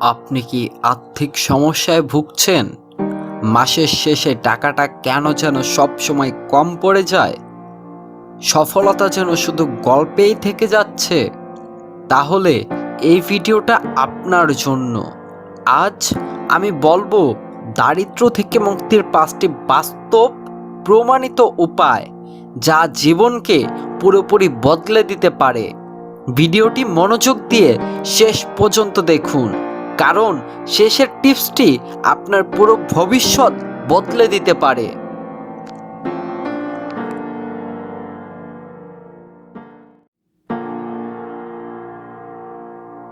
আপনি কি আর্থিক সমস্যায় ভুগছেন? মাসের শেষে টাকাটা কেন যেন সব সময় কম পড়ে যায়? সফলতা যেন শুধু গল্পেই থেকে যাচ্ছে? তাহলে এই ভিডিওটা আপনার জন্য। আজ আমি বলব দারিদ্র থেকে মুক্তির পাঁচটি বাস্তব, প্রমাণিত উপায় যা জীবনকে পুরোপুরি বদলে দিতে পারে। ভিডিওটি মনোযোগ দিয়ে শেষ পর্যন্ত দেখুন। কারণ শেষের টিপসটি আপনার পুরো ভবিষ্যৎ বদলে দিতে পারে।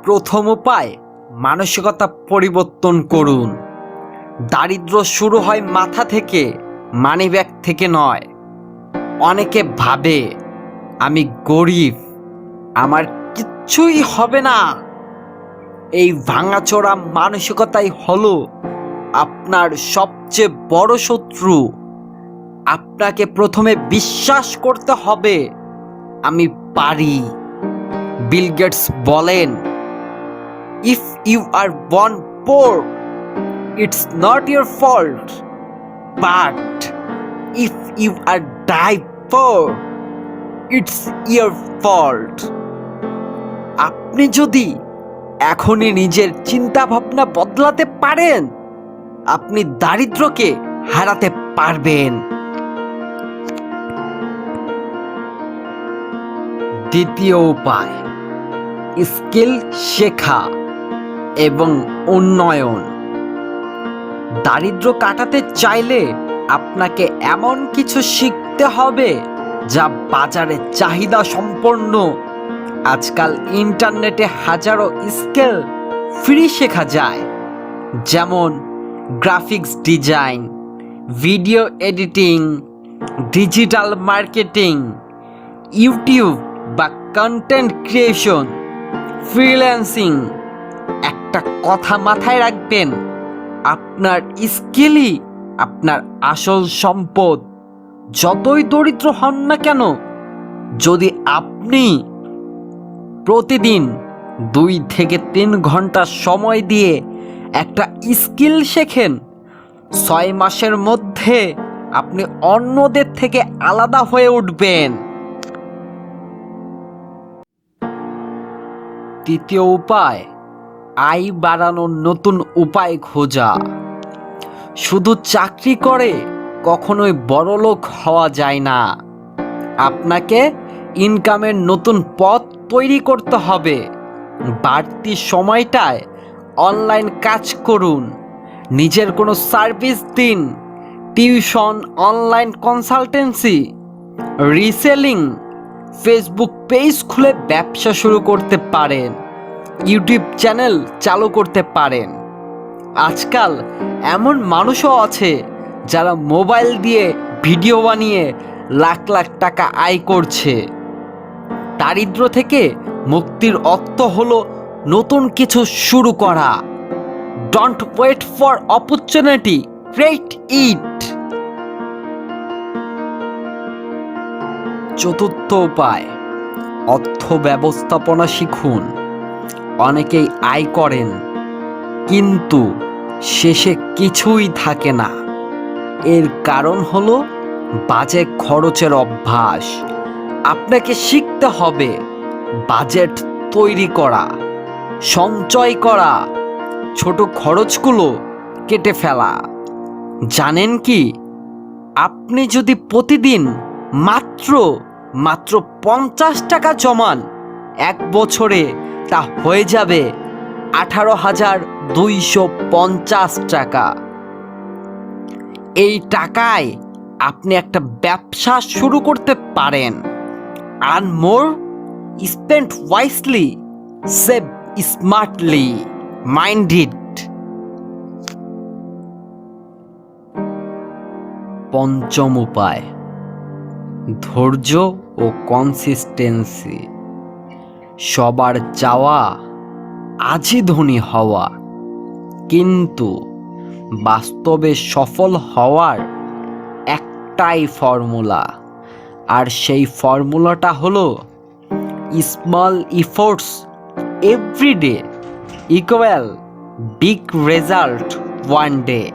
প্রথম উপায়, মানসিকতা পরিবর্তন করুন। দারিদ্র শুরু হয় মাথা থেকে মানিব্যাগ থেকে নয়। অনেকে ভাবে, আমি গরিব, আমার কিচ্ছুই হবে না। এই ভাঙাচোরা মানসিকতাই হলো আপনার সবচেয়ে বড় শত্রু। আপনাকে প্রথমে বিশ্বাস করতে হবে, আমি পারি। বিল গেটস বলেন if you are born poor it's not your fault but if you are die poor it's your fault আপনি যদি এখনই নিজের চিন্তা ভাবনা বদলাতে পারেন। আপনি দারিদ্রকে হারাতে পারবেন। দ্বিতীয় উপায়, স্কিল শেখা এবং উন্নয়ন। দারিদ্র কাটাতে চাইলে আপনাকে এমন কিছু শিখতে হবে যা বাজারে চাহিদা সম্পন্ন আজকাল ইন্টারনেটে হাজারো স্কিল ফ্রি শেখা যায়। যেমন graphics design, video editing, digital marketing, YouTube বা কন্টেন্ট ক্রিয়েশন, ফ্রিল্যান্সিং। একটা কথা মাথায় রাখবেন, আপনার স্কিলই আপনার আসল সম্পদ। যতই দরিদ্র হন না কেন, যদি আপনি প্রতিদিন দুই থেকে তিন ঘণ্টা সময় দিয়ে একটা স্কিল শেখেন। ছয় মাসের মধ্যে আপনি অন্যদের থেকে আলাদা হয়ে উঠবেন। তৃতীয় উপায়, আয় বাড়ানোর নতুন উপায় খোঁজা। শুধু চাকরি করে কখনোই বড়লোক হওয়া যায় না। আপনাকে ইনকামের নতুন পথ তৈরি করতে হবে। বাড়তি সময়টায় অনলাইন কাজ করুন। নিজের কোনো সার্ভিস দিন। Tuition, online consultancy, reselling, Facebook page খুলে ব্যবসা শুরু করতে পারেন। ইউটিউব চ্যানেল চালু করতে পারেন। আজকাল এমন মানুষও আছে যারা মোবাইল দিয়ে ভিডিও বানিয়ে লাখ লাখ টাকা আয় করছে। দারিদ্র থেকে মুক্তির অর্থ হল নতুন কিছু শুরু করা। Don't wait for opportunity create it চতুর্থ উপায়, অর্থ ব্যবস্থাপনা শিখুন। অনেকেই আয় করেন, কিন্তু শেষে কিছুই থাকে না। এর কারণ হলো বাজে খরচের অভ্যাস। আপনাকে শিখতে হবে বাজেট তৈরি করা, সঞ্চয় করা, ছোট খরচগুলো কেটে ফেলা। জানেন কি, আপনি যদি প্রতিদিন মাত্র মাত্র পঞ্চাশ টাকা জমান এক বছরে, তা হয়ে যাবে আঠারো হাজার দুইশো পঞ্চাশ টাকা। এই টাকায় আপনি একটা ব্যবসা শুরু করতে পারেন। Earn more spend wisely save smartly it পঞ্চম উপায় ধৈর্য ও কনসিস্টেন্সি সবার চাওয়া আজই ধনী হওয়া, কিন্তু বাস্তবে সফল হওয়ার একটাই ফর্মুলা আর সেই ফর্মুলাটা হলো small efforts everyday equal big result one day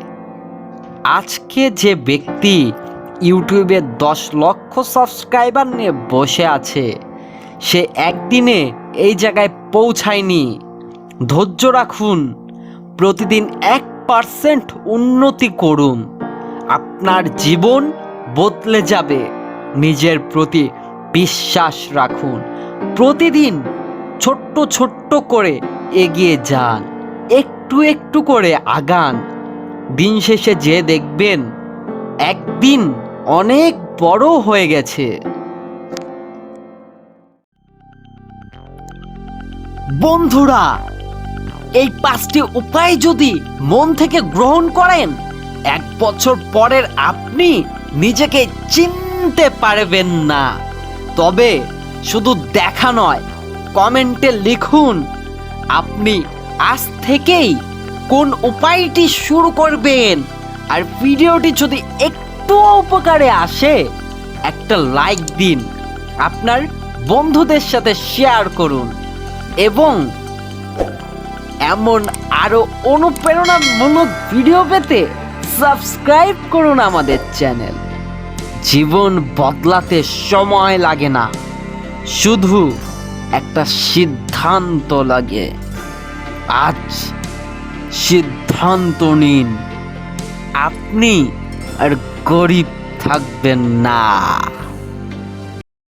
আজকে যে ব্যক্তি ইউটিউবে দশ লক্ষ সাবস্ক্রাইবার নিয়ে বসে আছে, সে একদিনে এই জায়গায় পৌঁছায়নি। ধৈর্য রাখুন, প্রতিদিন এক পার্সেন্ট উন্নতি করুন। আপনার জীবন বদলে যাবে। নিজের প্রতি বিশ্বাস রাখুন। প্রতিদিন ছোট্ট ছোট্ট করে এগিয়ে যান। একটু একটু করে আগান। দিন শেষে যে দেখবেন একদিন অনেক বড় হয়ে গেছে। বন্ধুরা, এই পাঁচটি উপায় যদি মন থেকে গ্রহণ করেন, এক বছর পরের আপনি নিজেকে চিনতে পারবেন না। তবে শুধু দেখা নয়, কমেন্টে লিখুন, আপনি আজ থেকেই কোন উপায়টি শুরু করবেন? আর ভিডিওটি যদি একটু উপকারে আসে, একটা লাইক দিন, আপনার বন্ধুদের সাথে শেয়ার করুন এবং এমন আরও অনুপ্রেরণামূলক ভিডিও পেতে সাবস্ক্রাইব করুন আমাদের চ্যানেল। জীবন বদলাতে সময় লাগে না। শুধু একটা সিদ্ধান্ত লাগে। আজ সিদ্ধান্ত নিন, আপনি আর গরিব থাকবেন না।